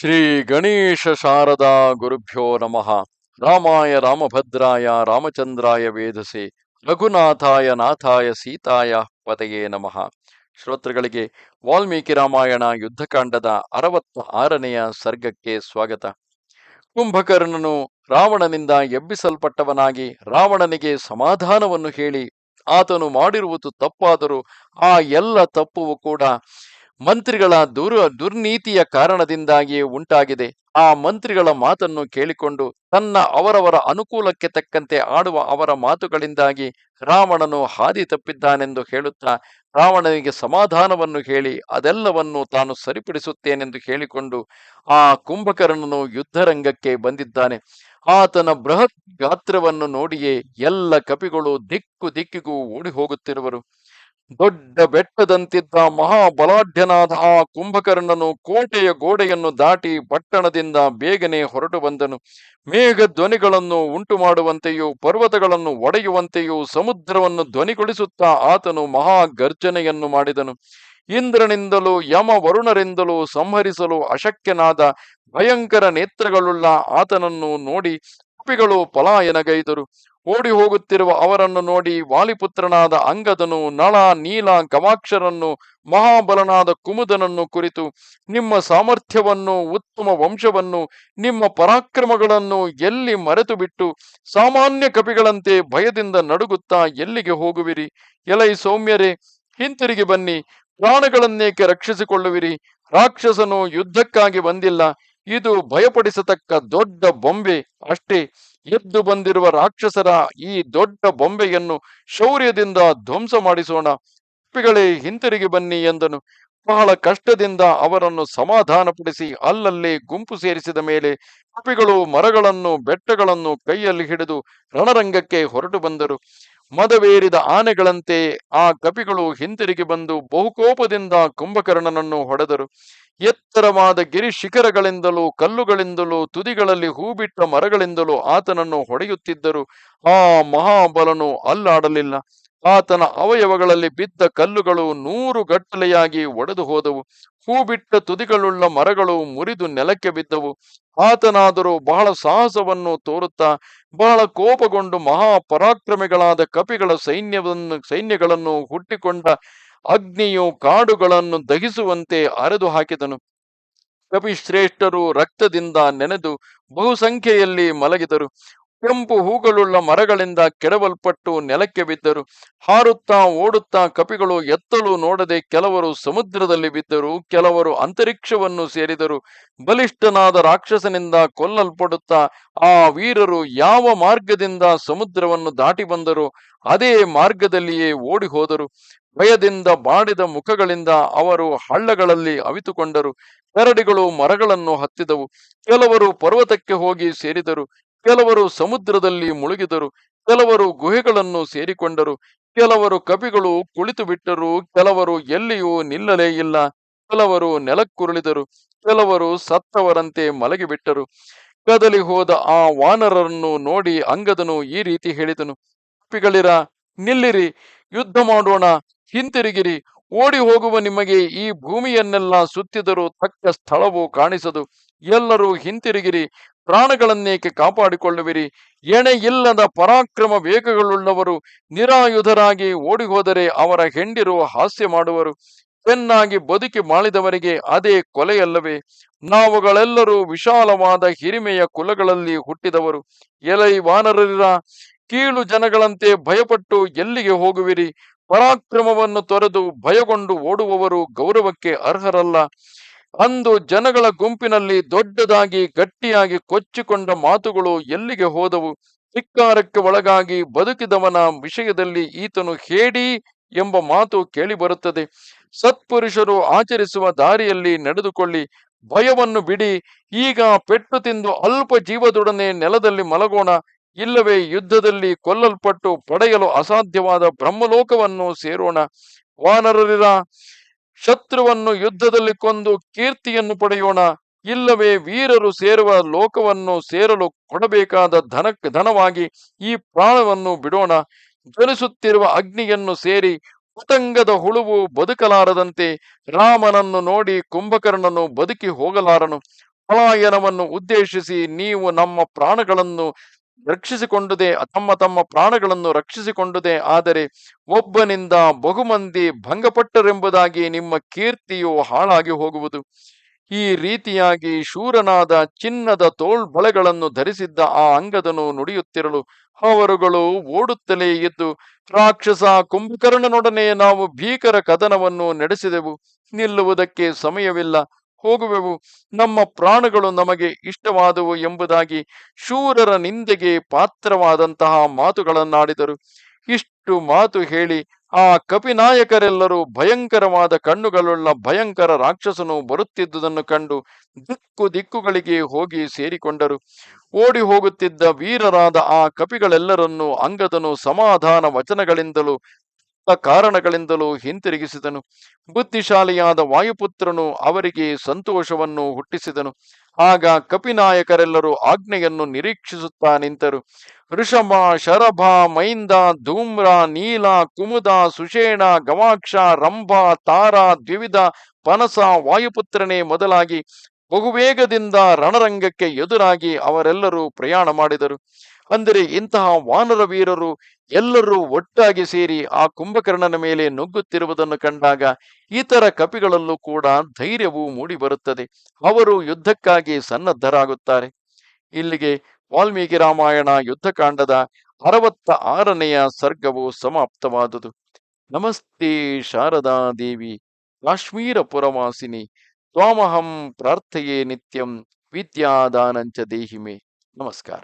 ಶ್ರೀ ಗಣೇಶ ಶಾರದಾ ಗುರುಭ್ಯೋ ನಮಃ. ರಾಮಾಯ ರಾಮಭದ್ರಾಯ ರಾಮಚಂದ್ರಾಯ ವೇದಸೆ. ರಘುನಾಥಾಯ ನಾಥಾಯ ಸೀತಾಯ ಪತೆಯೇ ನಮಃ. ಶ್ರೋತೃಗಳಿಗೆ ವಾಲ್ಮೀಕಿ ರಾಮಾಯಣ ಯುದ್ಧಕಾಂಡದ ಅರವತ್ತ ಆರನೆಯ ಸರ್ಗಕ್ಕೆ ಸ್ವಾಗತ. ಕುಂಭಕರ್ಣನು ರಾವಣನಿಂದ ಎಬ್ಬಿಸಲ್ಪಟ್ಟವನಾಗಿ ರಾವಣನಿಗೆ ಸಮಾಧಾನವನ್ನು ಹೇಳಿ, ಆತನು ಮಾಡಿರುವುದು ತಪ್ಪಾದರೂ ಆ ಎಲ್ಲ ತಪ್ಪುವು ಕೂಡ ಮಂತ್ರಿಗಳ ದುರ್, ದುರ್ನೀತಿಯ ಕಾರಣದಿಂದಾಗಿ ಉಂಟಾಗಿದೆ. ಆ ಮಂತ್ರಿಗಳ ಮಾತನ್ನು ಕೇಳಿಕೊಂಡು ತನ್ನ ಅವರವರ ಅನುಕೂಲಕ್ಕೆ ತಕ್ಕಂತೆ ಆಡುವ ಅವರ ಮಾತುಗಳಿಂದಾಗಿ ರಾವಣನು ಹಾದಿ ತಪ್ಪಿದ್ದಾನೆಂದು ಹೇಳುತ್ತಾ, ರಾವಣನಿಗೆ ಸಮಾಧಾನವನ್ನು ಹೇಳಿ ಅದೆಲ್ಲವನ್ನು ತಾನು ಸರಿಪಡಿಸುತ್ತೇನೆಂದು ಹೇಳಿಕೊಂಡು ಆ ಕುಂಭಕರ್ಣನು ಯುದ್ಧರಂಗಕ್ಕೆ ಬಂದಿದ್ದಾನೆ. ಆತನ ಬೃಹತ್ ಗಾತ್ರವನ್ನು ನೋಡಿಯೇ ಎಲ್ಲ ಕಪಿಗಳು ದಿಕ್ಕು ದಿಕ್ಕಿಗೂ ಓಡಿ ಹೋಗುತ್ತಿರುವರು ದೊಡ್ಡ ಬೆಟ್ಟದಂತಿದ್ದ ಮಹಾಬಲಾಢ್ಯನಾದ ಆ ಕುಂಭಕರ್ಣನು ಕೋಟೆಯ ಗೋಡೆಯನ್ನು ದಾಟಿ ಪಟ್ಟಣದಿಂದ ಬೇಗನೆ ಹೊರಟು ಬಂದನು. ಮೇಘ ಧ್ವನಿಗಳನ್ನು ಉಂಟು ಮಾಡುವಂತೆಯೂ ಪರ್ವತಗಳನ್ನು ಒಡೆಯುವಂತೆಯೂ ಸಮುದ್ರವನ್ನು ಧ್ವನಿಗೊಳಿಸುತ್ತಾ ಆತನು ಮಹಾ ಗರ್ಜನೆಯನ್ನು ಮಾಡಿದನು. ಇಂದ್ರನಿಂದಲೂ ಯಮ ವರುಣರಿಂದಲೂ ಸಂಹರಿಸಲು ಅಶಕ್ಯನಾದ ಭಯಂಕರ ನೇತ್ರಗಳುಳ್ಳ ಆತನನ್ನು ನೋಡಿ ಕಪಿಗಳು ಪಲಾಯನಗೈದರು. ಓಡಿ ಹೋಗುತ್ತಿರುವ ಅವರನ್ನು ನೋಡಿ ವಾಲಿಪುತ್ರನಾದ ಅಂಗದನು, ನಳ, ನೀಲ, ಗವಾಕ್ಷರನ್ನು, ಮಹಾಬಲನಾದ ಕುಮುದನನ್ನು ಕುರಿತು, ನಿಮ್ಮ ಸಾಮರ್ಥ್ಯವನ್ನು, ಉತ್ತಮ ವಂಶವನ್ನು, ನಿಮ್ಮ ಪರಾಕ್ರಮಗಳನ್ನು ಎಲ್ಲಿ ಮರೆತು ಬಿಟ್ಟು ಸಾಮಾನ್ಯ ಕಪಿಗಳಂತೆ ಭಯದಿಂದ ನಡುಗುತ್ತಾ ಎಲ್ಲಿಗೆ ಹೋಗುವಿರಿ? ಎಲೈ ಸೌಮ್ಯರೇ, ಹಿಂತಿರುಗಿ ಬನ್ನಿ, ಪ್ರಾಣಗಳನ್ನೇಕೆ ರಕ್ಷಿಸಿಕೊಳ್ಳುವಿರಿ? ರಾಕ್ಷಸನು ಯುದ್ಧಕ್ಕಾಗಿ ಬಂದಿಲ್ಲ ಇದು ಭಯಪಡಿಸತಕ್ಕ ದೊಡ್ಡ ಬೊಂಬೆ ಅಷ್ಟೇ ಎದ್ದು ಬಂದಿರುವ ರಾಕ್ಷಸರ ಈ ದೊಡ್ಡ ಬೊಂಬೆಯನ್ನು ಶೌರ್ಯದಿಂದ ಧ್ವಂಸ ಮಾಡಿಸೋಣ. ಕಪಿಗಳೇ ಹಿಂತಿರುಗಿ ಬನ್ನಿ ಎಂದನು. ಬಹಳ ಕಷ್ಟದಿಂದ ಅವರನ್ನು ಸಮಾಧಾನಪಡಿಸಿ ಅಲ್ಲಲ್ಲಿ ಗುಂಪು ಸೇರಿಸಿದ ಮೇಲೆ ಕಪಿಗಳು ಮರಗಳನ್ನು ಬೆಟ್ಟಗಳನ್ನು ಕೈಯಲ್ಲಿ ಹಿಡಿದು ರಣರಂಗಕ್ಕೆ ಹೊರಟು ಬಂದರು. ಮದವೇರಿದ ಆನೆಗಳಂತೆ ಆ ಕಪಿಗಳು ಹಿಂತಿರುಗಿ ಬಂದು ಬಹುಕೋಪದಿಂದ ಕುಂಭಕರ್ಣನನ್ನು ಹೊಡೆದರು. ಎತ್ತರವಾದ ಗಿರಿ ಶಿಖರಗಳಿಂದಲೂ ಕಲ್ಲುಗಳಿಂದಲೂ ತುದಿಗಳಲ್ಲಿ ಹೂಬಿಟ್ಟ ಮರಗಳಿಂದಲೂ ಆತನನ್ನು ಹೊಡೆಯುತ್ತಿದ್ದರು. ಆ ಮಹಾಬಲನು ಅಲ್ಲಾಡಲಿಲ್ಲ. ಆತನ ಅವಯವಗಳಲ್ಲಿ ಬಿದ್ದ ಕಲ್ಲುಗಳು ನೂರು ಗಟ್ಟಲೆಯಾಗಿ ಒಡೆದು ಹೋದವು. ಹೂಬಿಟ್ಟ ತುದಿಗಳುಳ್ಳ ಮರಗಳು ಮುರಿದು ನೆಲಕ್ಕೆ ಬಿದ್ದವು. ಆತನಾದರೂ ಬಹಳ ಸಾಹಸವನ್ನು ತೋರುತ್ತಾ, ಬಹಳ ಕೋಪಗೊಂಡು ಮಹಾಪರಾಕ್ರಮಿಗಳಾದ ಕಪಿಗಳ ಸೈನ್ಯವನ್ನು, ಸೈನ್ಯಗಳನ್ನು ಹುಟ್ಟಿಕೊಂಡ ಅಗ್ನಿಯು ಕಾಡುಗಳನ್ನು ದಹಿಸುವಂತೆ ಅರೆದು ಹಾಕಿದನು. ಕಪಿಶ್ರೇಷ್ಠರು ರಕ್ತದಿಂದ ನೆನೆದು ಬಹುಸಂಖ್ಯೆಯಲ್ಲಿ ಮಲಗಿದರು. ಕೆಂಪು ಹೂಗಳುಳ್ಳ ಮರಗಳಿಂದ ಕೆಡವಲ್ಪಟ್ಟು ನೆಲಕ್ಕೆ ಬಿದ್ದರು. ಹಾರುತ್ತಾ ಓಡುತ್ತಾ ಕಪಿಗಳು ಎತ್ತಲು ನೋಡದೆ ಕೆಲವರು ಸಮುದ್ರದಲ್ಲಿ ಬಿದ್ದರು, ಕೆಲವರು ಅಂತರಿಕ್ಷವನ್ನು ಸೇರಿದರು. ಬಲಿಷ್ಠನಾದ ರಾಕ್ಷಸನಿಂದ ಕೊಲ್ಲಲ್ಪಡುತ್ತಾ ಆ ವೀರರು ಯಾವ ಮಾರ್ಗದಿಂದ ಸಮುದ್ರವನ್ನು ದಾಟಿ ಬಂದರು, ಅದೇ ಮಾರ್ಗದಲ್ಲಿಯೇ ಓಡಿ ಹೋದರು ಭಯದಿಂದ ಬಾಡಿದ ಮುಖಗಳಿಂದ ಅವರು ಹಳ್ಳಗಳಲ್ಲಿ ಅವಿತುಕೊಂಡರು. ಕರಡಿಗಳು ಮರಗಳನ್ನು ಹತ್ತಿದವು. ಕೆಲವರು ಪರ್ವತಕ್ಕೆ ಹೋಗಿ ಸೇರಿದರು. ಕೆಲವರು ಸಮುದ್ರದಲ್ಲಿ ಮುಳುಗಿದರು, ಕೆಲವರು ಗುಹೆಗಳನ್ನು ಸೇರಿಕೊಂಡರು, ಕೆಲವರು ಕಪಿಗಳು ಕುಳಿತು ಬಿಟ್ಟರು ಕೆಲವರು ಎಲ್ಲಿಯೂ ನಿಲ್ಲಲೇ ಇಲ್ಲ, ಕೆಲವರು ನೆಲಕ್ಕುರುಳಿದರು, ಕೆಲವರು ಸತ್ತವರಂತೆ ಮಲಗಿಬಿಟ್ಟರು. ಕದಲಿ ಹೋದ ಆ ವಾನರರನ್ನು ನೋಡಿ ಅಂಗದನು ಈ ರೀತಿ ಹೇಳಿದನು, ಕಪಿಗಳಿರ, ನಿಲ್ಲಿರಿ, ಯುದ್ಧ ಮಾಡೋಣ, ಹಿಂತಿರುಗಿರಿ ಓಡಿ ಹೋಗುವ ನಿಮಗೆ ಈ ಭೂಮಿಯನ್ನೆಲ್ಲ ಸುತ್ತಿದರೂ ತಕ್ಕ ಸ್ಥಳವು ಕಾಣಿಸದು, ಎಲ್ಲರೂ ಹಿಂತಿರುಗಿರಿ ಪ್ರಾಣಗಳನ್ನೇಕೆ ಕಾಪಾಡಿಕೊಳ್ಳುವಿರಿ? ಎಣೆ ಇಲ್ಲದ ಪರಾಕ್ರಮ ವೇಗಗಳುಳ್ಳವರು ನಿರಾಯುಧರಾಗಿ ಓಡಿ ಹೋದರೆ ಅವರ ಹೆಂಡಿರು ಹಾಸ್ಯ ಮಾಡುವರು. ಚೆನ್ನಾಗಿ ಬದುಕಿ ಮಾಡಿದವರಿಗೆ ಅದೇ ಕೊಲೆಯಲ್ಲವೇ? ನಾವುಗಳೆಲ್ಲರೂ ವಿಶಾಲವಾದ ಹಿರಿಮೆಯ ಕುಲಗಳಲ್ಲಿ ಹುಟ್ಟಿದವರು. ಎಲೈ ವಾನರರಿರ, ಕೀಳು ಜನಗಳಂತೆ ಭಯಪಟ್ಟು ಎಲ್ಲಿಗೆ ಹೋಗುವಿರಿ? ಪರಾಕ್ರಮವನ್ನು ತೊರೆದು ಭಯಗೊಂಡು ಓಡುವವರು ಗೌರವಕ್ಕೆ ಅರ್ಹರಲ್ಲ. ಅಂದು ಜನಗಳ ಗುಂಪಿನಲ್ಲಿ ದೊಡ್ಡದಾಗಿ ಗಟ್ಟಿಯಾಗಿ ಕೊಚ್ಚಿಕೊಂಡ ಮಾತುಗಳು ಎಲ್ಲಿಗೆ ಹೋದವು? ಧಿಕ್ಕಾರಕ್ಕೆ ಒಳಗಾಗಿ ಬದುಕಿದವನ ವಿಷಯದಲ್ಲಿ ಈತನು ಹೇಡಿ ಎಂಬ ಮಾತು ಕೇಳಿಬರುತ್ತದೆ. ಸತ್ಪುರುಷರು ಆಚರಿಸುವ ದಾರಿಯಲ್ಲಿ ನಡೆದುಕೊಳ್ಳಿ, ಭಯವನ್ನು ಬಿಡಿ. ಈಗ ಪೆಟ್ಟು ತಿಂದು ಅಲ್ಪ ಜೀವದೊಡನೆ ನೆಲದಲ್ಲಿ ಮಲಗೋಣ. ಇಲ್ಲವೇ ಯುದ್ಧದಲ್ಲಿ ಕೊಲ್ಲಲ್ಪಟ್ಟು ಪಡೆಯಲು ಅಸಾಧ್ಯವಾದ ಬ್ರಹ್ಮಲೋಕವನ್ನು ಸೇರೋಣ. ವಾನರರಿರ ಶತ್ರುವನ್ನು ಯುದ್ಧದಲ್ಲಿ ಕೊಂದು ಕೀರ್ತಿಯನ್ನು ಪಡೆಯೋಣ. ಇಲ್ಲವೇ ವೀರರು ಸೇರುವ ಲೋಕವನ್ನು ಸೇರಲು ಕೊಡಬೇಕಾದ ಧನ, ಧನವಾಗಿ ಈ ಪ್ರಾಣವನ್ನು ಬಿಡೋಣ. ಜ್ವಲಿಸುತ್ತಿರುವ ಅಗ್ನಿಯನ್ನು ಸೇರಿ ಪತಂಗದ ಹುಳುವು ಬದುಕಲಾರದಂತೆ ರಾಮನನ್ನು ನೋಡಿ ಕುಂಭಕರ್ಣನು ಬದುಕಿ ಹೋಗಲಾರನು. ಪಲಾಯನವನ್ನು ಉದ್ದೇಶಿಸಿ ನೀವು ನಮ್ಮ ಪ್ರಾಣಗಳನ್ನು ರಕ್ಷಿಸಿಕೊಂಡುದೇ, ತಮ್ಮ ತಮ್ಮ ಪ್ರಾಣಗಳನ್ನು ರಕ್ಷಿಸಿಕೊಂಡುದೇ, ಆದರೆ ಒಬ್ಬನಿಂದ ಬಹುಮಂದಿ ಭಂಗಪಟ್ಟರೆಂಬುದಾಗಿ ನಿಮ್ಮ ಕೀರ್ತಿಯು ಹಾಳಾಗಿ ಹೋಗುವುದು. ಈ ರೀತಿಯಾಗಿ ಶೂರನಾದ ಚಿನ್ನದ ತೋಳ್ಬಳೆಗಳನ್ನು ಧರಿಸಿದ್ದ ಆ ಅಂಗದನು ನುಡಿಯುತ್ತಿರಲು ಅವರುಗಳು ಓಡುತ್ತಲೇ ಇದ್ದು, ರಾಕ್ಷಸ ಕುಂಭಕರ್ಣನೊಡನೆ ನಾವು ಭೀಕರ ಕದನವನ್ನು ನಡೆಸಿದೆವು. ನಿಲ್ಲುವುದಕ್ಕೆ ಸಮಯವಿಲ್ಲ. ಹೋಗುವೆವು. ನಮ್ಮ ಪ್ರಾಣಗಳು ನಮಗೆ ಇಷ್ಟವಾದವು ಎಂಬುದಾಗಿ ಶೂರರ ನಿಂದೆಗೆ ಪಾತ್ರವಾದಂತಹ ಮಾತುಗಳನ್ನಾಡಿದರು. ಇಷ್ಟು ಮಾತು ಹೇಳಿ ಆ ಕಪಿನಾಯಕರೆಲ್ಲರೂ ಭಯಂಕರವಾದ ಕಣ್ಣುಗಳುಳ್ಳ ಭಯಂಕರ ರಾಕ್ಷಸನು ಬರುತ್ತಿದ್ದುದನ್ನು ಕಂಡು ದಿಕ್ಕು ದಿಕ್ಕುಗಳಿಗೆ ಹೋಗಿ ಸೇರಿಕೊಂಡರು. ಓಡಿ ಹೋಗುತ್ತಿದ್ದ ವೀರರಾದ ಆ ಕಪಿಗಳೆಲ್ಲರನ್ನೂ ಅಂಗದನು ಸಮಾಧಾನ ವಚನಗಳಿಂದಲೂ ಕಾರಣಗಳಿಂದಲೂ ಹಿಂತಿರುಗಿಸಿದನು. ಬುದ್ಧಿಶಾಲಿಯಾದ ವಾಯುಪುತ್ರನು ಅವರಿಗೆ ಸಂತೋಷವನ್ನು ಹುಟ್ಟಿಸಿದನು. ಆಗ ಕಪಿನಾಯಕರೆಲ್ಲರೂ ಆಜ್ಞೆಯನ್ನು ನಿರೀಕ್ಷಿಸುತ್ತಾ ನಿಂತರು. ಋಷಭ, ಶರಭ, ಮೈಂದ, ಧೂಮ್ರ, ನೀಲ, ಕುಮುದ, ಸುಷೇಣ, ಗವಾಕ್ಷ, ರಂಭ, ತಾರ, ದ್ವಿವಿಧ, ಪನಸ ವಾಯುಪುತ್ರನೇ ಮೊದಲಾಗಿ ಬಹುವೇಗದಿಂದ ರಣರಂಗಕ್ಕೆ ಎದುರಾಗಿ ಅವರೆಲ್ಲರೂ ಪ್ರಯಾಣ ಮಾಡಿದರು. ಅಂದರೆ ಇಂತಹ ವಾನರ ವೀರರು ಎಲ್ಲರೂ ಒಟ್ಟಾಗಿ ಸೇರಿ ಆ ಕುಂಭಕರ್ಣನ ಮೇಲೆ ನುಗ್ಗುತ್ತಿರುವುದನ್ನು ಕಂಡಾಗ ಇತರ ಕಪಿಗಳಲ್ಲೂ ಕೂಡ ಧೈರ್ಯವು ಮೂಡಿಬರುತ್ತದೆ. ಅವರು ಯುದ್ಧಕ್ಕಾಗಿ ಸನ್ನದ್ಧರಾಗುತ್ತಾರೆ. ಇಲ್ಲಿಗೆ ವಾಲ್ಮೀಕಿ ರಾಮಾಯಣ ಯುದ್ಧಕಾಂಡದ ಅರವತ್ತ ಆರನೆಯ ಸರ್ಗವು ಸಮಾಪ್ತವಾದುದು. ನಮಸ್ತೆ ಶಾರದಾ ದೇವಿ ಕಾಶ್ಮೀರ ಪುರವಾಸಿನಿ ತ್ವಾಮಹಂ ಪ್ರಾರ್ಥೆಯೇ ನಿತ್ಯಂ ವಿದ್ಯಾದಾನಂಚ ದೇಹಿಮೆ. ನಮಸ್ಕಾರ.